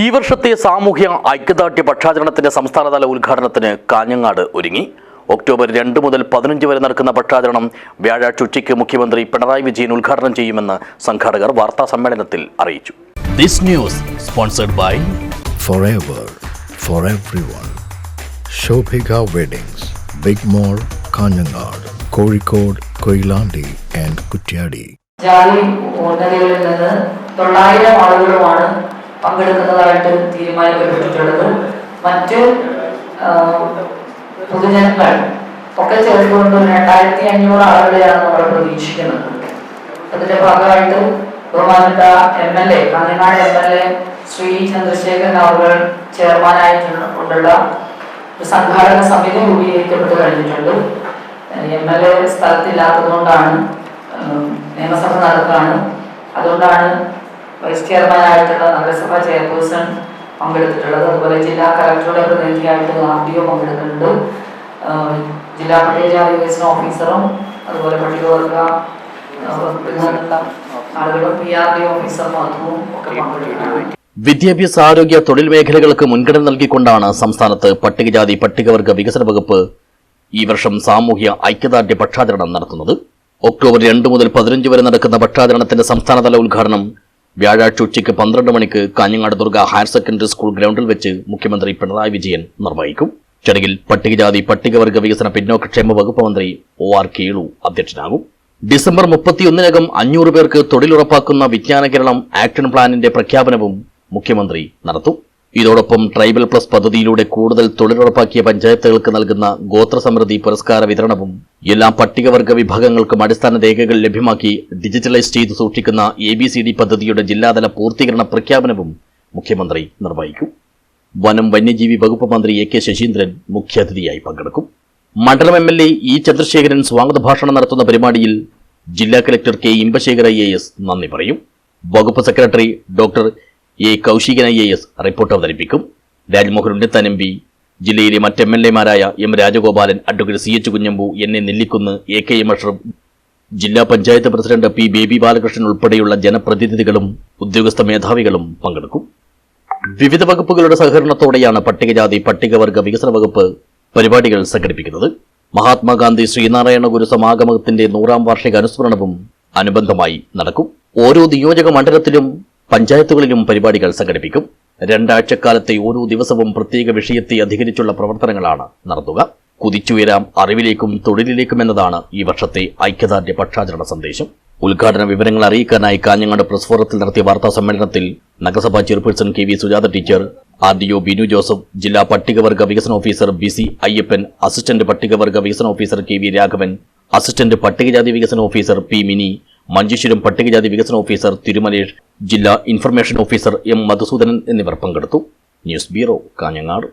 ഈ വർഷത്തെ സാമൂഹ്യ ഐക്യദാർഢ്യ പക്ഷാചരണത്തിന്റെ സംസ്ഥാനതല ഉദ്ഘാടനത്തിന് കാഞ്ഞങ്ങാട് ഒരുങ്ങി ഒക്ടോബർ രണ്ട് മുതൽ പതിനഞ്ച് വരെ നടക്കുന്ന പക്ഷാചരണം വ്യാഴാഴ്ച ഉച്ചയ്ക്ക് മുഖ്യമന്ത്രി പിണറായി വിജയൻ ഉദ്ഘാടനം ചെയ്യുമെന്ന് സംഘാടകർ വാർത്താ സമ്മേളനത്തിൽ അറിയിച്ചു this news sponsored by forever for everyone. Shobhika Weddings, Big Mall, Kanyanad, Kozhikode, Koilandi and Kutyadi. ജാതി ഉന്നതികളിൽ നിന്ന് തൊള്ളായിരം ആളുകളുമാണ് പങ്കെടുക്കുന്നതായിട്ട് തീരുമാനിക്കപ്പെട്ടിട്ടുള്ളത് മറ്റ് പൊതുജനങ്ങൾ ഒക്കെ ചേർത്തുകൊണ്ട് രണ്ടായിരത്തി അഞ്ഞൂറ് ആളുകളെയാണ് നമ്മൾ പ്രതീക്ഷിക്കുന്നത്. അതിന്റെ ഭാഗമായിട്ട് ബഹുമാനപ്പെട്ട M L A Kanhangad M L A Shri Chandrasekharan അവർ ചെയർമാനായിട്ടുള്ള ഒരു സംഘാടക സമിതി രൂപീകരിക്കപ്പെട്ട് കഴിഞ്ഞിട്ടുണ്ട്. എം എൽ എ സ്ഥലത്തില്ലാത്തതുകൊണ്ടാണ് നിയമസഭ നടക്കുകയാണ് അതുകൊണ്ടാണ് വൈസ് ചെയർമാനായിട്ടുള്ള നഗരസഭാ ചെയർപേഴ്സൺ പങ്കെടുത്തിട്ടുള്ളത്. അതുപോലെ ജില്ലാ കളക്ടറുടെ പ്രതിനിധിയായിട്ട് ആർ ഡി ഒ പങ്കെടുക്കുന്നുണ്ട്. ജില്ലാ പട്ടികജാതി വികസന ഓഫീസറും അതുപോലെ പട്ടികവർഗ ആളുകളും പി ആർ ഡി ഓഫീസറും അതും ഒക്കെ പങ്കെടുക്കുന്നുണ്ട്. വിദ്യാഭ്യാസ ആരോഗ്യ തൊഴിൽ മേഖലകൾക്ക് മുൻഗണന നൽകിക്കൊണ്ടാണ് സംസ്ഥാനത്ത് പട്ടികജാതി പട്ടികവർഗ വികസന വകുപ്പ് ഈ വർഷം സാമൂഹ്യ ഐക്യദാർഢ്യ പക്ഷാചരണം നടത്തുന്നത്. ഒക്ടോബർ രണ്ട് മുതൽ പതിനഞ്ച് വരെ നടക്കുന്ന പക്ഷാചരണത്തിന്റെ സംസ്ഥാനതല ഉദ്ഘാടനം വ്യാഴാഴ്ച ഉച്ചയ്ക്ക് പന്ത്രണ്ട് മണിക്ക് Kanhangad Durga higher secondary school ഗ്രൗണ്ടിൽ വെച്ച് മുഖ്യമന്ത്രി പിണറായി വിജയൻ നിർവഹിക്കും. ചടങ്ങിൽ പട്ടികജാതി പട്ടികവർഗ വികസന പിന്നോക്കക്ഷേമ വകുപ്പ് മന്ത്രി ഒ ആർ കേളു അധ്യക്ഷനാകും. ഡിസംബർ മുപ്പത്തിയൊന്നിനകം അഞ്ഞൂറ് പേർക്ക് തൊഴിലുറപ്പാക്കുന്ന വിജ്ഞാന കേരളം ആക്ഷൻ പ്ലാനിന്റെ പ്രഖ്യാപനവും മുഖ്യമന്ത്രി നടത്തും. ഇതോടൊപ്പം ട്രൈബൽ പ്ലസ് പദ്ധതിയിലൂടെ കൂടുതൽ തൊഴിലുറപ്പാക്കിയ പഞ്ചായത്തുകൾക്ക് നൽകുന്ന ഗോത്രസമൃദ്ധി പുരസ്കാര വിതരണവും എല്ലാ പട്ടികവർഗ വിഭാഗങ്ങൾക്കും അടിസ്ഥാന രേഖകൾ ലഭ്യമാക്കി ഡിജിറ്റലൈസ് ചെയ്ത് സൂക്ഷിക്കുന്ന എ ബി സി ഡി പദ്ധതിയുടെ ജില്ലാതല പൂർത്തീകരണ പ്രഖ്യാപനവും മുഖ്യമന്ത്രി നിർവഹിക്കും. വനം വന്യജീവി വകുപ്പ് മന്ത്രി എ കെ ശശീന്ദ്രൻ മുഖ്യാതിഥിയായി പങ്കെടുക്കും. മണ്ഡലം M L A E Chandrasekharan സ്വാഗത ഭാഷണം നടത്തുന്ന പരിപാടിയിൽ ജില്ലാ collector K Inbasekar A S നന്ദി പറയും. വകുപ്പ് secretary doctor A Kaushikan I A S report അവതരിപ്പിക്കും. രാജ്മോഹൻ ഉണ്ണിത്താൻ എം പി ജില്ലയിലെ മറ്റ് M L എമാരായ M Rajagopalan advocate C H Kunhambu N A Nellikunnu A K M Ashraf ജില്ലാ പഞ്ചായത്ത് പ്രസിഡന്റ് പി ബേബി ബാലകൃഷ്ണൻ ഉൾപ്പെടെയുള്ള ജനപ്രതിനിധികളും ഉദ്യോഗസ്ഥ മേധാവികളും പങ്കെടുക്കും. വിവിധ വകുപ്പുകളുടെ സഹകരണത്തോടെയാണ് പട്ടികജാതി പട്ടികവർഗ വികസന വകുപ്പ് പരിപാടികൾ സംഘടിപ്പിക്കുന്നത്. മഹാത്മാഗാന്ധി ശ്രീനാരായണ ഗുരു സമാഗമത്തിന്റെ നൂറാം വാർഷിക അനുസ്മരണവും അനുബന്ധമായി നടക്കും. ഓരോ നിയോജക മണ്ഡലത്തിലും പഞ്ചായത്തുകളിലും പരിപാടികൾ സംഘടിപ്പിക്കും. രണ്ടാഴ്ചക്കാലത്തെ ഓരോ ദിവസവും പ്രത്യേക വിഷയത്തെ അധികരിച്ചുള്ള പ്രവർത്തനങ്ങളാണ് നടത്തുക. കുതിച്ചുയരാം അറിവിലേക്കും തൊഴിലിലേക്കും എന്നതാണ് ഈ വർഷത്തെ ഐക്യദാർഢ്യ പക്ഷാചരണ സന്ദേശം. ഉദ്ഘാടന വിവരങ്ങൾ അറിയിക്കാനായി കാഞ്ഞങ്ങാട് പ്രസ് ഫോറത്തിൽ നടത്തിയ വാർത്താ സമ്മേളനത്തിൽ നഗരസഭാ chairperson K V Sujatha teacher R D O Binu Joseph ജില്ലാ പട്ടികവർഗ വികസന officer B C Ayyappan assistant പട്ടികവർഗ വികസന officer K V Raghavan assistant പട്ടികജാതി വികസന ഓഫീസർ പി മിനി മഞ്ചേശ്വരം പട്ടികജാതി വികസന ഓഫീസർ തിരുമലേഷ് ജില്ലാ ഇൻഫർമേഷൻ ഓഫീസർ എം മധുസൂദനൻ എന്നിവർ പങ്കെടുത്തു. News bureau Kanhangad.